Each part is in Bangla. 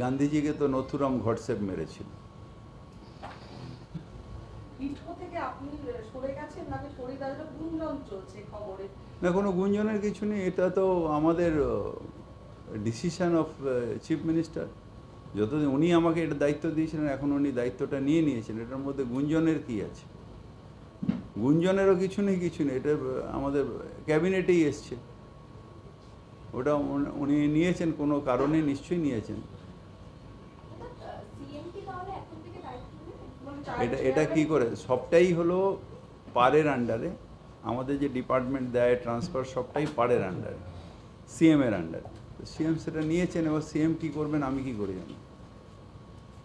গান্ধীজিকে তো নথুরাম ঘটসেপ মেরেছিল। না কোনো গুঞ্জনের কিছু নেই এটা তো আমাদের ডিসিশন অফ চিফ মিনিস্টার যতদিন উনি আমাকে এটা দায়িত্ব দিয়েছিলেন এখন উনি দায়িত্বটা নিয়ে নিয়েছেন এটার মধ্যে গুঞ্জনের কি আছে? গুঞ্জনেরও কিছু নেই কিছু নেই এটা আমাদের ক্যাবিনেটেই এসছে। ওটা উনি- নিয়েছেন, কোনো কারণে নিশ্চয়ই নিয়েছেন। এটা এটা কি করে? সবটাই হলো পারের আন্ডারে আমাদের যে ডিপার্টমেন্ট দেয় ট্রান্সফার সবটাই পারের আন্ডারে সিএমের আন্ডারে সিএম সেটা নিয়েছেন, এবার সিএম কী করবেন, আমি কি করে জানি?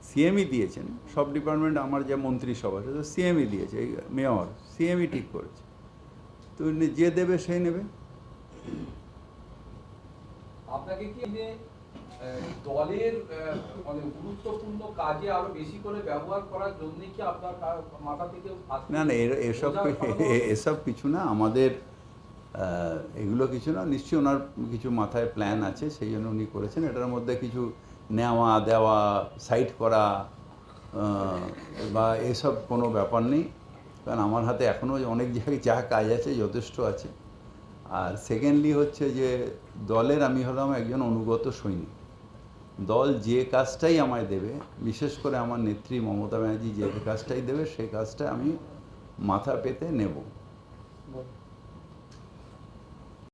সিএমই দিয়েছেন। সব ডিপার্টমেন্ট আমার যে মন্ত্রিসভা সেটা সিএমই দিয়েছে মেয়র। সিএমই ঠিক করেছে। তো যে দেবে, সেই নেবে। আপনাকে কি যে দলের মানে গুরুত্বপূর্ণ কাজে আরও বেশি করে ব্যবহার করার জন্য কি আপনার মাথা থেকে না না এসব এসব কিছু না আমাদের এগুলো কিছু না নিশ্চয়ই ওনার কিছু মাথায় প্ল্যান আছে সেই জন্য উনি করেছেন। এটার মধ্যে কিছু নেওয়া দেওয়া সাইট করা বা এসব কোনো ব্যাপার নেই। কারণ আমার হাতে এখনও অনেক জায়গায় যা কাজ আছে যথেষ্ট আছে। আর সেকেন্ডলি হচ্ছে যে, দলের আমি হলাম একজন অনুগত সৈনিক। দল যে কাজটাই আমায় দেবে, বিশেষ করে আমার নেত্রী মমতা ব্যানার্জি যে কাজটাই দেবে সেই কাজটা আমি মাথা পেতে নেব।